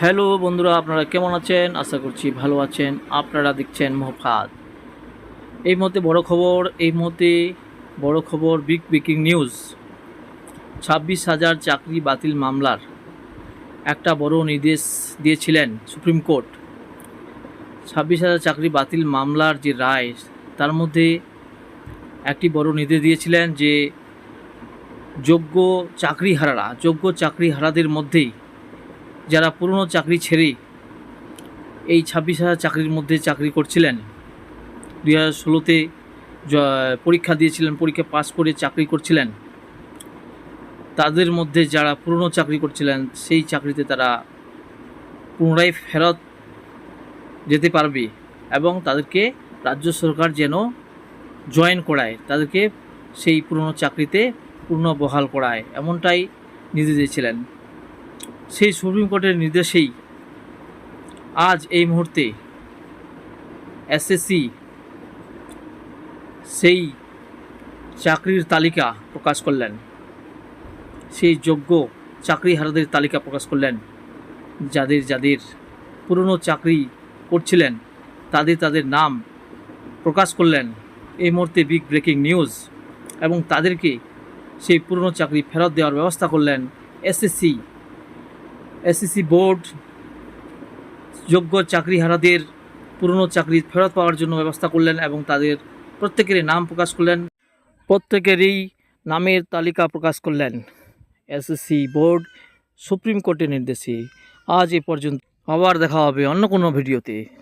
Hello বন্ধুরা, আপনারা কেমন আছেন? আশা করছি ভালো আছেন। আপনারা দেখছেন মোহাফাত। এই মুহূর্তে বড় খবর, এই মুহূর্তে বড় খবর বিগ ব্রেকিং নিউজ ছাব্বিশ হাজার চাকরি বাতিল মামলার একটা বড় নির্দেশ দিয়েছিলেন সুপ্রিম কোর্ট। ছাব্বিশ হাজার চাকরি বাতিল মামলার যে রায়, তার মধ্যে একটি বড় নির্দেশ দিয়েছিলেন যে যোগ্য চাকরিহারারা, যোগ্য চাকরিহারাদের মধ্যেই যারা পুরনো চাকরি ছেড়ে এই ছাব্বিশ হাজার চাকরির মধ্যে চাকরি করছিলেন, দুই হাজার ষোলোতে পরীক্ষা দিয়েছিলেন, পরীক্ষা পাস করে চাকরি করছিলেন, তাদের মধ্যে যারা পুরনো চাকরি করছিলেন, সেই চাকরিতে তারা পুনরায় ফেরত যেতে পারবে এবং তাদেরকে রাজ্য সরকার যেন জয়েন করায়, তাদেরকে সেই পুরনো চাকরিতে পূর্ণ বহাল করায়, এমনটাই নির্দেশ দিয়েছিলেন। সেই সুপ্রিম কোর্টের নির্দেশেই আজ এই মুহূর্তে এসএসসি সেই চাকরির তালিকা প্রকাশ করলেন। সেই যোগ্য চাকরি চাকরিহারাদের তালিকা প্রকাশ করলেন। যাদের যাদের পুরনো চাকরি করছিলেন, তাদের তাদের নাম প্রকাশ করলেন এই মুহূর্তে বিগ ব্রেকিং নিউজ এবং তাদেরকে সেই পুরনো চাকরি ফেরত দেওয়ার ব্যবস্থা করলেন এসএসসি এসএসসি বোর্ড যোগ্য চাকরিহারাদের পুরনো চাকরি ফেরত পাওয়ার জন্য ব্যবস্থা করলেন এবং তাদের প্রত্যেকেরই নাম প্রকাশ করলেন। প্রত্যেকেরই নামের তালিকা প্রকাশ করলেন। এসএসসি বোর্ড সুপ্রিম কোর্টের নির্দেশে। আজ এ পর্যন্ত আবার দেখা হবে অন্য কোনো ভিডিওতে।